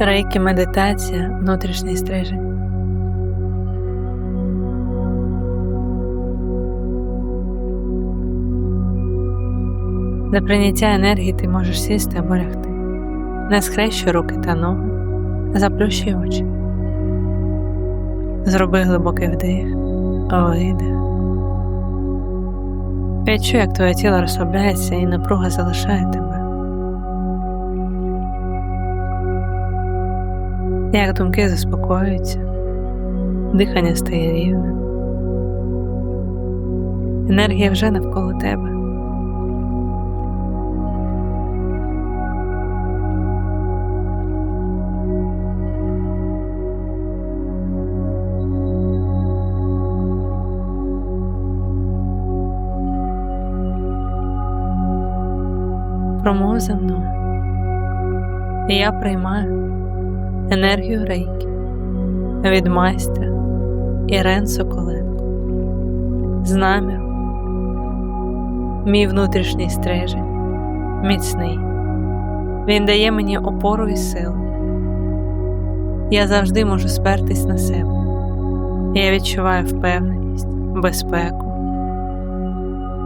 Рейки медитація, внутрішній стрижень. Для прийняття енергії ти можеш сісти або лягти. Не схрещуй руки та ноги, заплющуй очі. Зроби глибокий вдих, видих. Відчуй, як твоє тіло розслабляється і напруга залишає тебе. Як думки заспокоюються, дихання стає рівним. Енергія вже навколо тебе. Промов мною. І я приймаю енергію рейки від майстра Ірен Соколенко. З наміру мій внутрішній стрижень, міцний. Він дає мені опору і силу. Я завжди можу спертись на себе. Я відчуваю впевненість, безпеку.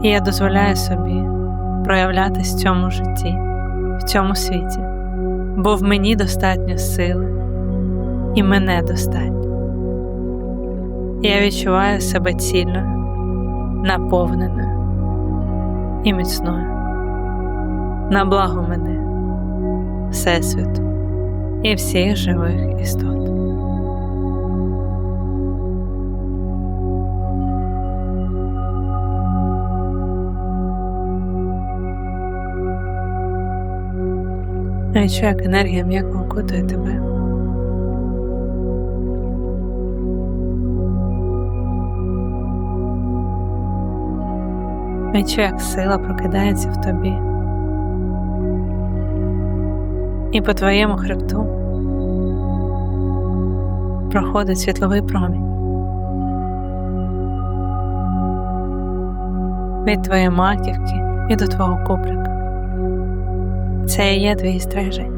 І я дозволяю собі проявлятись в цьому житті, в цьому світі, бо в мені достатньо сили і мене достатньо. Я відчуваю себе цільною, наповненою і міцною, на благо мене, Всесвіту і всіх живих істот. Відчуй, як енергія м'яко окутує тебе. Відчуй, як сила прокидається в тобі. І по твоєму хребту проходить світловий промінь. Від твоєї маківки і до твого куприка. Це і є твій стрижень.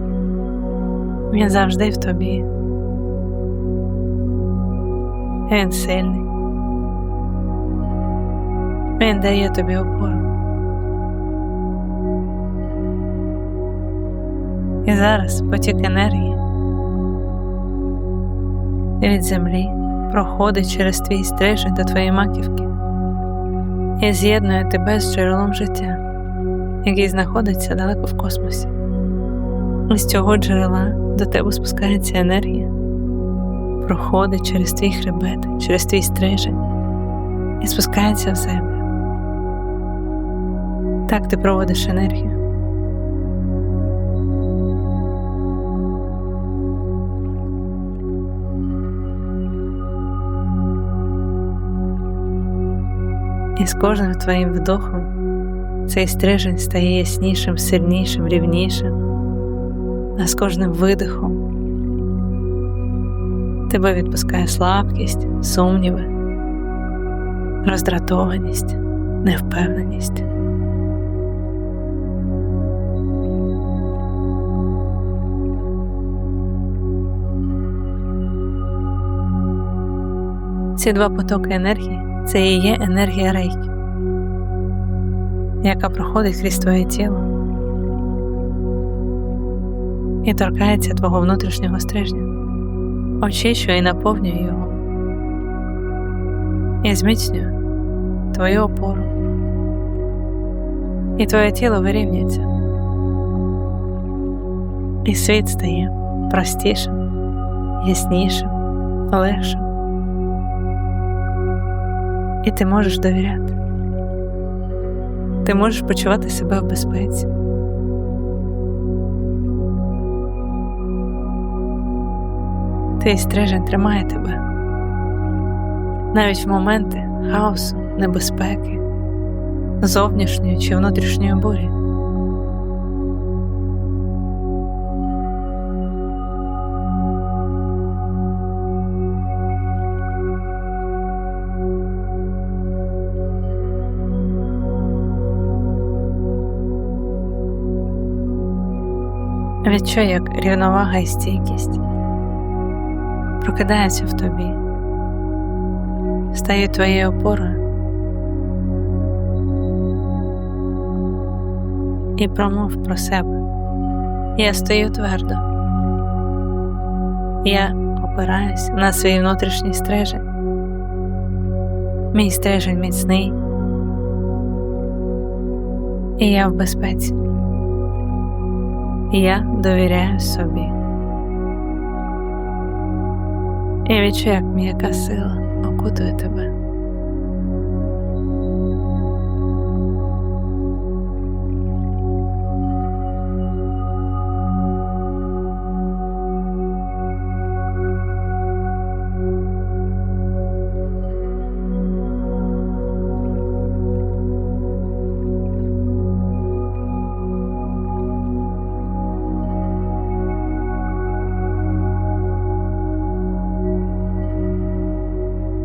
Він завжди в тобі. Він сильний. Він дає тобі опору. І зараз потік енергії від землі проходить через твій стрижень до твоєї маківки і з'єднує тебе з джерелом життя, який знаходиться далеко в космосі. З цього джерела до тебе спускається енергія, проходить через твій хребет, через твій стрижень і спускається в землю. Так ти проводиш енергію. І з кожним твоїм вдохом цей стрижень стає яснішим, сильнішим, рівнішим, а з кожним видихом тебе відпускає слабкість, сумніви, роздратованість, невпевненість. Ці два потоки енергії це і є енергія рейки, яка проходить крізь твоє тіло і торкається твого внутрішнього стрижня, очищує і наповнює його, і зміцнює твою опору, і твоє тіло вирівнюється, і світ стає простішим, яснішим, легшим. І ти можеш довіряти. Ти можеш почувати себе в безпеці. Твій стрижень тримає тебе навіть в моменти хаосу, небезпеки, зовнішньої чи внутрішньої бурі. Відчуй, як рівновага і стійкість прокидаються в тобі, стають твоєю опорою і промов про себе. Я стою твердо, я опираюсь на свій внутрішній стрижень. Мій стрижень міцний, і я в безпеці. Я довіряю собі. І відчуй, як м'яка сила окутує тебе.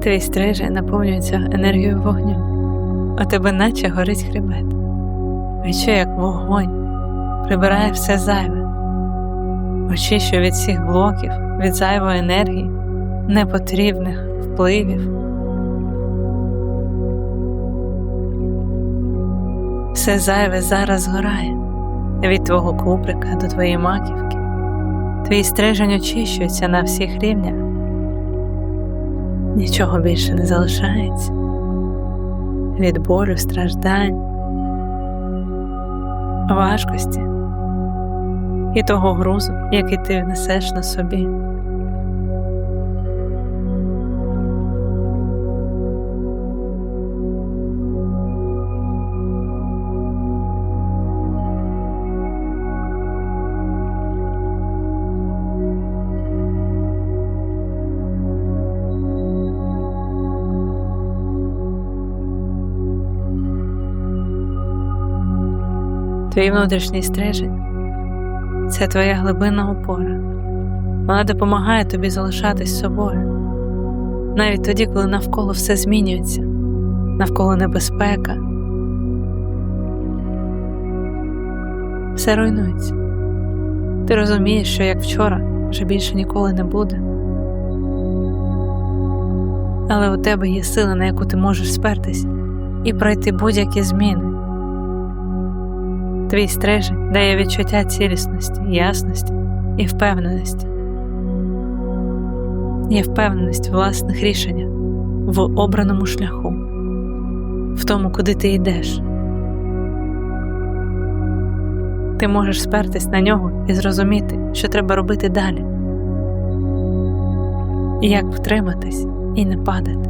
Твій стрижень наповнюється енергією вогню, у тебе наче горить хребет. Відчуй, як вогонь прибирає все зайве, очищує від всіх блоків, від зайвої енергії, непотрібних впливів. Все зайве зараз згорає від твого куприка до твоєї маківки. Твій стрижень очищується на всіх рівнях нічого більше не залишається від болю, страждань, важкості і того грузу, який ти несеш на собі. Твій внутрішній стрижень це твоя глибинна опора. Вона допомагає тобі залишатись собою, навіть тоді, коли навколо все змінюється, навколо небезпека, все руйнується. Ти розумієш, що як вчора вже більше ніколи не буде. Але у тебе є сила, на яку ти можеш спертись і пройти будь-які зміни. Твій стрижень дає відчуття цілісності, ясності і впевненості. Є впевненість власних рішеннях, в обраному шляху, в тому, куди ти йдеш. Ти можеш спертись на нього і зрозуміти, що треба робити далі, як втриматись і не падати,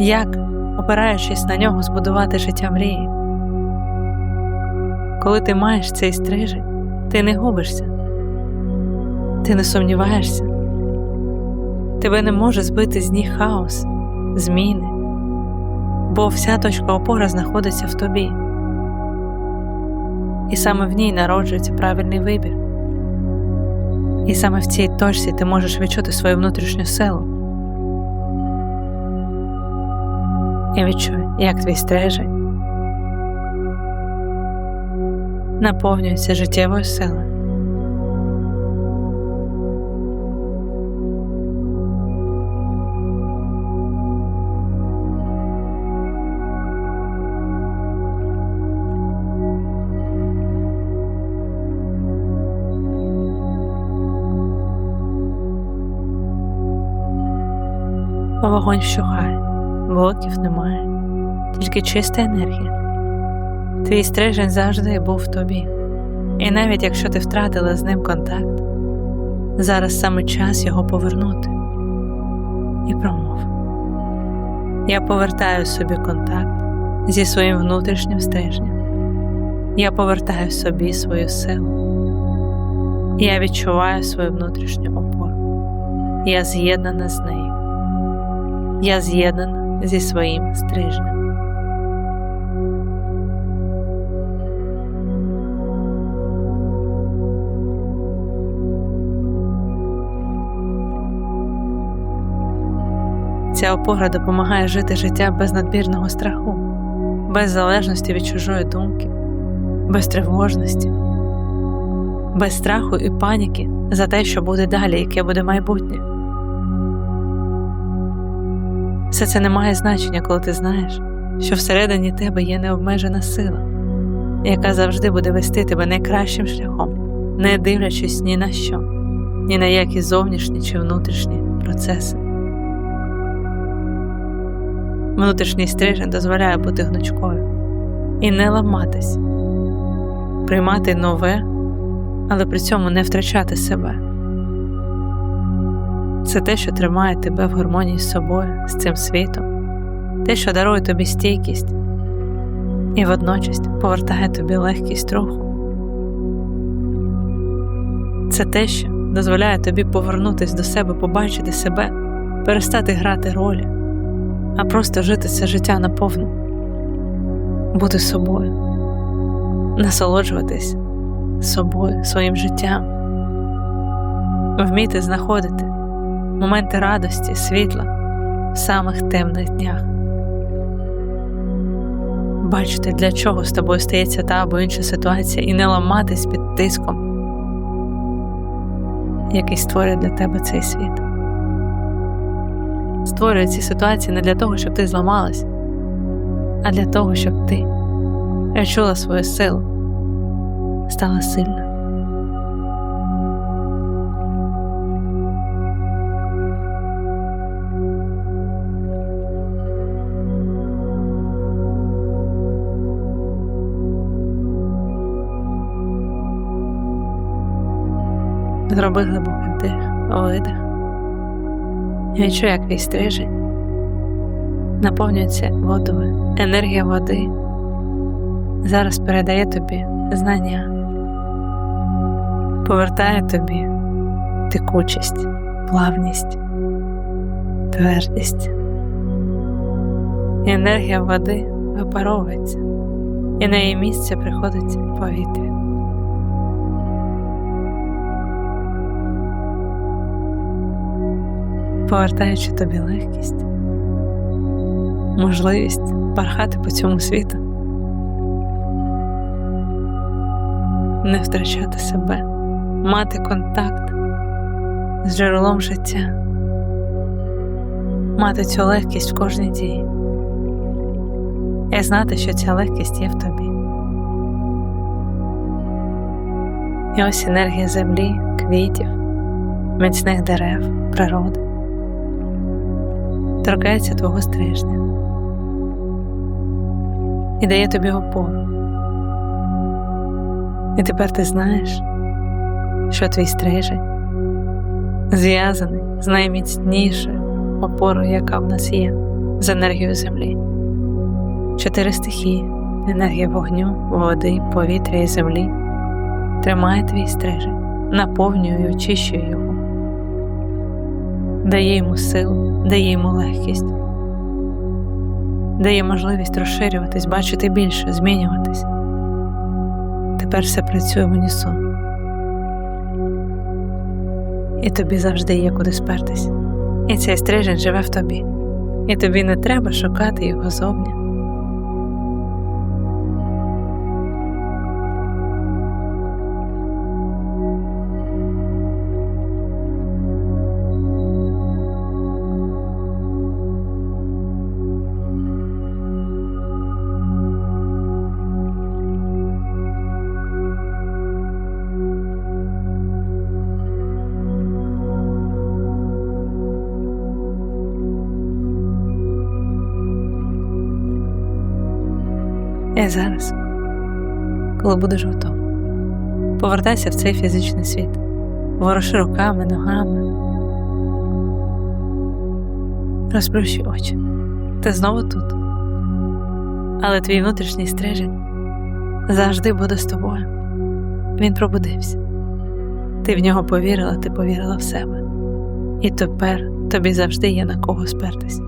як, опираючись на нього, збудувати життя мрії. Коли ти маєш цей стрижень, ти не губишся, ти не сумніваєшся, тебе не може збити з ніг хаос, зміни, бо вся точка опори знаходиться в тобі, і саме в ній народжується правильний вибір. І саме в цій точці ти можеш відчути свою внутрішню силу. І відчуй, як твій стрижень наповнюється життєвою силою. Вогонь вщухає, блоків немає, тільки чиста енергія. Твій стрижень завжди був в тобі, і навіть якщо ти втратила з ним контакт, зараз саме час його повернути і промов. Я повертаю собі контакт зі своїм внутрішнім стрижнем. Я повертаю собі свою силу. Я відчуваю свою внутрішню опору. Я з'єднана з нею. Я з'єднана зі своїм стрижнем. Ця опора допомагає жити життя без надмірного страху, без залежності від чужої думки, без тривожності, без страху і паніки за те, що буде далі, яке буде майбутнє. Все це не має значення, коли ти знаєш, що всередині тебе є необмежена сила, яка завжди буде вести тебе найкращим шляхом, не дивлячись ні на що, ні на які зовнішні чи внутрішні процеси. Внутрішній стрижень дозволяє бути гнучкою і не ламатись, приймати нове, але при цьому не втрачати себе. Це те, що тримає тебе в гармонії з собою, з цим світом, те, що дарує тобі стійкість і водночас повертає тобі легкість руху. Це те, що дозволяє тобі повернутися до себе, побачити себе, перестати грати ролі, а просто жити це життя наповну, бути собою, насолоджуватись собою, своїм життям, вміти знаходити моменти радості, світла в самих темних днях. Бачити, для чого з тобою стається та або інша ситуація, і не ламатись під тиском, який створює для тебе цей світ. Створює ці ситуації не для того, щоб ти зламалась, а для того, щоб ти відчула свою силу, стала сильною. Зроби глибокий вдих, видих. І відчуй, як твій стрижень наповнюється водою, енергія води зараз передає тобі знання, повертає тобі текучість, плавність, твердість. Енергія води випаровується, і на її місце приходить повітря. Повертаючи тобі легкість, можливість пархати по цьому світу, не втрачати себе, мати контакт з джерелом життя, мати цю легкість в кожній дії. І знати, що ця легкість є в тобі. І ось енергія землі, квітів, міцних дерев, природи торкається твого стрижня і дає тобі опору. І тепер ти знаєш, що твій стрижень зв'язаний з найміцнішою опорою, яка в нас є, з енергією землі. Чотири стихії, енергія вогню, води, повітря і землі тримає твій стрижень, наповнює і очищує його дає йому силу, дає йому легкість, дає можливість розширюватись, бачити більше, змінюватись. Тепер все працює в унісон. І тобі завжди є куди спертись. І цей стрижень живе в тобі, і тобі не треба шукати його зовні. І зараз, коли будеш готовий, повертайся в цей фізичний світ, вороши руками, ногами, розплющи очі. Ти знову тут, але твій внутрішній стрижень завжди буде з тобою. Він пробудився. Ти в нього повірила, ти повірила в себе, і тепер тобі завжди є на кого спертись.